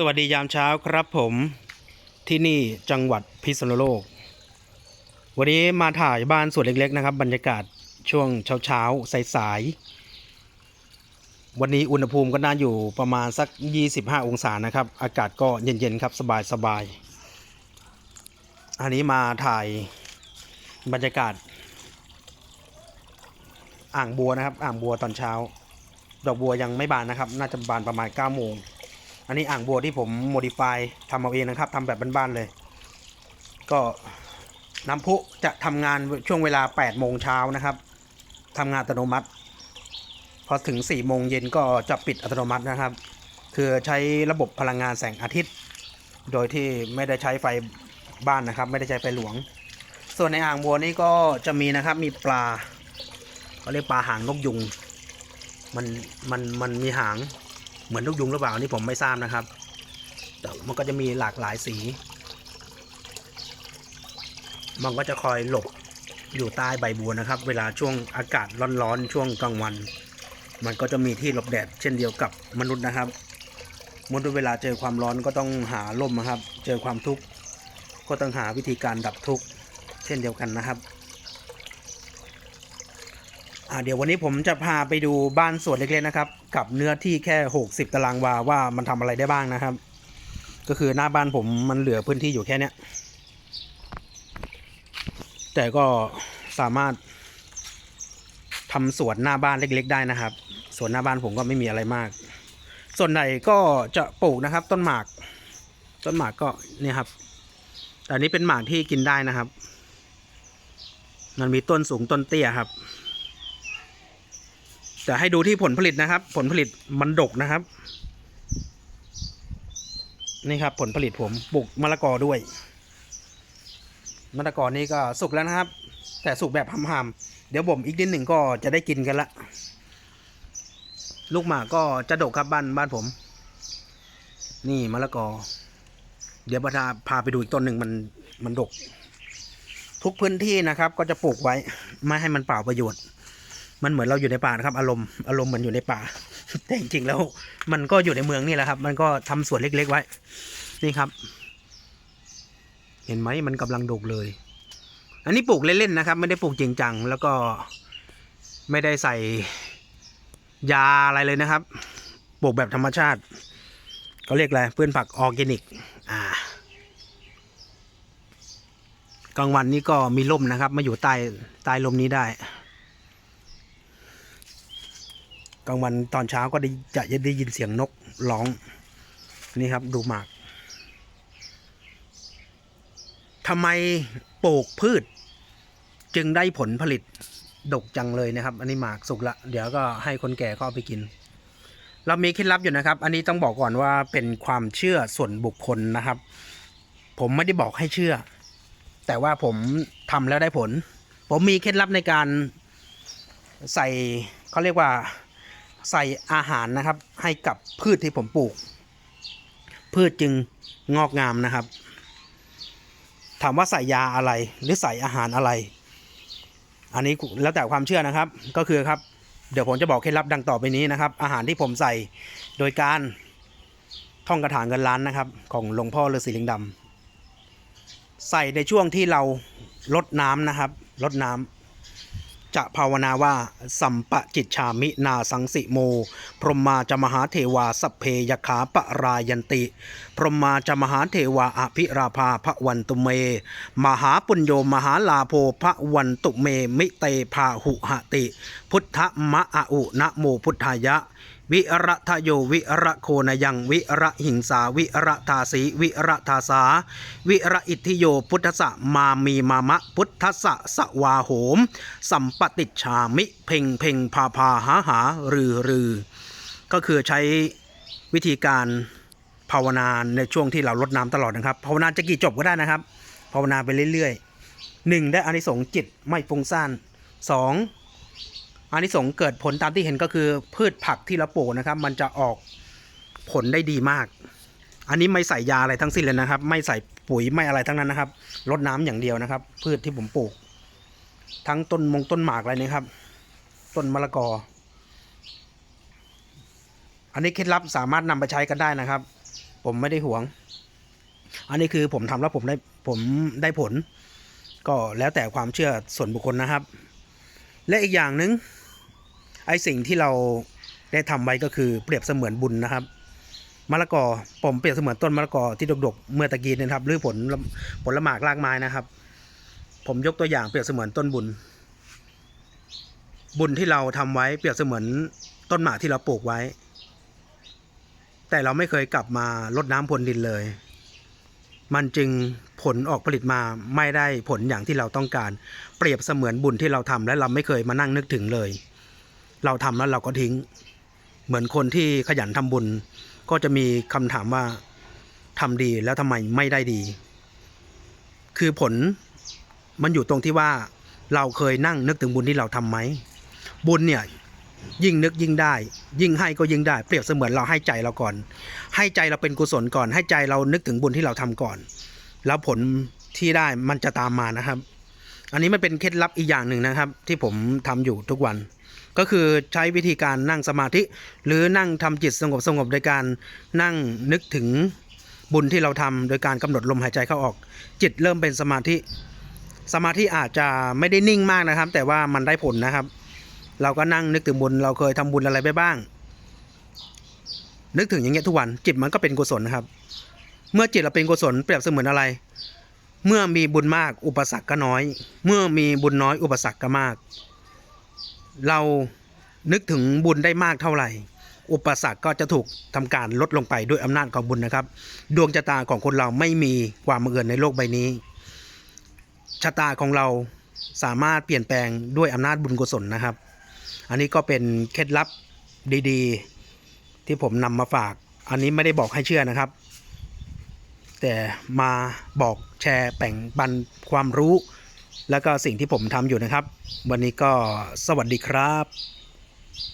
สวัสดียามเช้าครับผมที่นี่จังหวัดพิษณุโลก วันนี้มาถ่ายบ้านสวนเล็กๆนะครับ บรรยากาศช่วงเช้าๆสายๆวันนี้อุณหภูมิก็น่าอยู่ประมาณสัก 25 องศานะครับ อากาศก็เย็นๆครับสบายๆอันนี้มาถ่ายบรรยากาศ อ่างบัวนะครับ อ่างบัวตอนเช้า ดอกบัวยังไม่บานนะครับ น่าจะบานประมาณ9โมง อันนี้อ่างบัวที่ผมโมดิฟายทำเอาเองนะครับทำแบบบ้านๆเลย ก็น้ำพุจะทำงานช่วงเวลา8โมงเช้านะครับทำงานอัตโนมัติ พอถึง4โมงเย็นก็จะปิดอัตโนมัตินะครับ คือใช้ระบบพลังงานแสงอาทิตย์ โดยที่ไม่ได้ใช้ไฟบ้านนะครับ ไม่ได้ใช้ไฟหลวง ส่วนในอ่างบัวนี่ก็จะมีนะครับมีปลาเขาเรียกปลาหางนกยุง มันมันมันมีหาง เหมือนนกยุงหรือเปล่าอันนี่ผมไม่ทราบนะครับ แต่มันก็จะมีหลากหลายสี มันก็จะคอยหลบอยู่ใต้ใบบัวนะครับ เวลาช่วงอากาศร้อนๆช่วงกลางวัน มันก็จะมีที่หลบแดดเช่นเดียวกับมนุษย์นะครับมนุษย์เวลาเจอความร้อนก็ต้องหาร่มนะครับ เจอความทุกข์ก็ต้องหาวิธีการดับทุกข์เช่นเดียวกันนะครับเดี๋ยววันนี้ผมจะพาไปดูบ้านสวนเล็กๆนะครับ กับเนื้อที่แค่ 60 ตารางวาว่ามันทำอะไรได้บ้างนะครับ ก็คือหน้าบ้านผมมันเหลือพื้นที่อยู่แค่เนี้ยแต่ก็สามารถทำสวนหน้าบ้านเล็ก ๆ ได้นะครับสวนหน้าบ้านผมก็ไม่มีอะไรมาก ส่วนใหญ่ก็จะปลูกนะครับ ต้นหมาก ต้นหมากก็เนี่ยครับแต่นนี้เป็นหมากที่กินได้นะครับ มันมีต้นสูงต้นเตี้ยครับ แต่ให้ดูที่ผลผลิตนะครับ ผลผลิตมันดกนะครับ นี่ครับผลผลิตผมปลูกมะละกอด้วยมะละกอนี่ก็สุกแล้วนะครับ แต่สุกแบบหำๆเดี๋ยวบ่มอีกนิดหนึ่งก็จะได้กินกันละ ลูกหมากก็จะดกครับบ้านบ้านผม นี่มะละกอ เดี๋ยวพาพาไปดูอีกต้นหนึ่งมันมันดก ทุกพื้นที่นะครับ ก็จะปลูกไว้ ไม่ให้มันเปล่าประโยชน์ มันเหมือนเราอยู่ในป่านะครับ อารมณ์อารมณ์เหมือนอยู่ในป่า แต่จริงๆแล้วมันก็อยู่ในเมืองนี่แหละครับ มันก็ทำสวนเล็กๆไว้ นี่ครับ เห็นไหมมันกำลังดกเลย อันนี้ปลูกเล่นๆนะครับ ไม่ได้ปลูกจริงจังแล้วก็ไม่ได้ใส่ยาอะไรเลยนะครับ ปลูกแบบธรรมชาติเขาเรียกอะไรพืชผักออร์แกนิก อ่ากลางวันนี้ก็มีร่มนะครับ มาอยู่ใต้ใต้ลมนี้ได้ กลางวันตอนเช้าก็ได้จะได้ยินเสียงนกร้อง นี่ครับดูหมากทำไมปลูกพืช จึงได้ผลผลิตดกจังเลยนะครับ อันนี้หมากสุกละ เดี๋ยวก็ให้คนแก่ก็เอาไปกิน เรามีเคล็ดลับอยู่นะครับ อันนี้ต้องบอกก่อนว่าเป็นความเชื่อส่วนบุคคลนะครับ ผมไม่ได้บอกให้เชื่อ แต่ว่าผมทำแล้วได้ผล ผมมีเคล็ดลับในการใส่เขาเรียกว่า ใส่อาหารนะครับ ให้กับพืชที่ผมปลูก พืชจึงงอกงามนะครับ ถามว่าใส่ยาอะไรหรือใส่อาหารอะไร อันนี้แล้วแต่ความเชื่อนะครับก็คือครับ เดี๋ยวผมจะบอกเคล็ดลับดังต่อไปนี้นะครับ อาหารที่ผมใส่โดยการท่องกระถางเงินล้านนะครับ ของหลวงพ่อฤาษีลิงดำใส่ในช่วงที่เราลดน้ำนะครับลดน้ำ จะภาวนาว่า สัมปะจิตชามินาสังสิโม พรหมาจะมหาเทวาสัพเพยขาปรายันติ พรหมาจะมหาเทวาอภิราภาพระวันตุเม มหาปุญโยมหาลาโภพระวันตุเม มิเตพาหุหติ พุทธมะอะอุนะโมพุทธายะ วิระทะโยวิระโคนยังวิระหิงสาวิระทาสีวิระทาสา วิระอิทธิโยพุทธะมามีมามะพุทธะสวาโหม สัมปติชามิเพ่งเพ่งพาพาหาหารือรือก็คือใช้วิธีการภาวนาในช่วงที่เราลดน้ำตลอดนะครับภาวนาจะกี่จบก็ได้นะครับ ภาวนาไปเรื่อยๆหนึ่งได้อานิสงส์จิตไม่ฟุ้งซ่านส องอานิสงเกิดผลตามที่เห็นก็คือพืชผักที่เราปลูกนะครับ มันจะออกผลได้ดีมาก อันนี้ไม่ใส่ยาอะไรทั้งสิ้นเลยนะครับ ไม่ใส่ปุ๋ยไม่อะไรทั้งนั้นนะครับรดน้ำอย่างเดียวนะครับ พืชที่ผมปลูก ทั้งต้นมงต้นหมากอะไรนี่ครับ ต้นมะละกอ อันนี้เคล็ดลับสามารถนำไปใช้กันได้นะครับ ผมไม่ได้หวง อันนี้คือผมทำแล้วผมได้ผมได้ผล ก็แล้วแต่ความเชื่อส่วนบุคคลนะครับ และอีกอย่างหนึ่ง ไอสิ่งที่เราได้ทำไว้ก็คือเปรียบเสมือนบุญนะครับมะละกอผมเปรียบเสมือนต้นมะละกอที่ดกๆ เมื่อตะกี้นนะครับ หรือผลผลละหมากรากไม้นะครับ ผมยกตัวอย่างเปรียบเสมือนต้นบุญ บุญที่เราทำไว้เปรียบเสมือนต้นหมากที่เราปลูกไว้ แต่เราไม่เคยกลับมาลดน้ำพรวนดินเลย มันจึงผลออกผลิตมาไม่ได้ผลอย่างที่เราต้องการ เปรียบเสมือนบุญที่เราทำและเราไม่เคยมานั่งนึกถึงเลย เราทำแล้วเราก็ทิ้ง เหมือนคนที่ขยันทำบุญ ก็จะมีคำถามว่าทำดีแล้วทำไมไม่ได้ดี คือผลมันอยู่ตรงที่ว่าเราเคยนั่งนึกถึงบุญที่เราทำไหม บุญเนี่ยยิ่งนึกยิ่งได้ ยิ่งให้ก็ยิ่งได้ เปรียบเสมือนเราให้ใจเราก่อน ให้ใจเราเป็นกุศลก่อน ให้ใจเรานึกถึงบุญที่เราทำก่อน แล้วผลที่ได้มันจะตามมานะครับ อันนี้มันเป็นเคล็ดลับอีกอย่างหนึ่งนะครับ ที่ผมทำอยู่ทุกวัน ก็คือใช้วิธีการนั่งสมาธิ หรือนั่งทำจิตสงบสงบโดยการนั่งนึกถึงบุญที่เราทำโดยการกำหนดลมหายใจเข้าออก จิตเริ่มเป็นสมาธิ สมาธิอาจจะไม่ได้นิ่งมากนะครับ แต่ว่ามันได้ผลนะครับ เราก็นั่งนึกถึงบุญเราเคยทำบุญอะไรไปบ้าง นึกถึงอย่างเงี้ยทุกวันจิตมันก็เป็นกุศลนะครับ เมื่อจิตเราเป็นกุศลเปรียบเสมือนอะไร เมื่อมีบุญมากอุปสรรคก็น้อย เมื่อมีบุญน้อยอุปสรรคก็มาก เรานึกถึงบุญได้มากเท่าไหร่ อุปสรรคก็จะถูกทำการลดลงไปด้วยอำนาจของบุญนะครับ ดวงชะตาของคนเราไม่มีความบังเอิญในโลกใบนี้ชะตาของเราสามารถเปลี่ยนแปลงด้วยอำนาจบุญกุศลนะครับ อันนี้ก็เป็นเคล็ดลับดีๆ ที่ผมนำมาฝาก อันนี้ไม่ได้บอกให้เชื่อนะครับ แต่มาบอกแชร์แบ่งปันความรู้ แล้วก็สิ่งที่ผมทำอยู่นะครับ วันนี้ก็สวัสดีครับ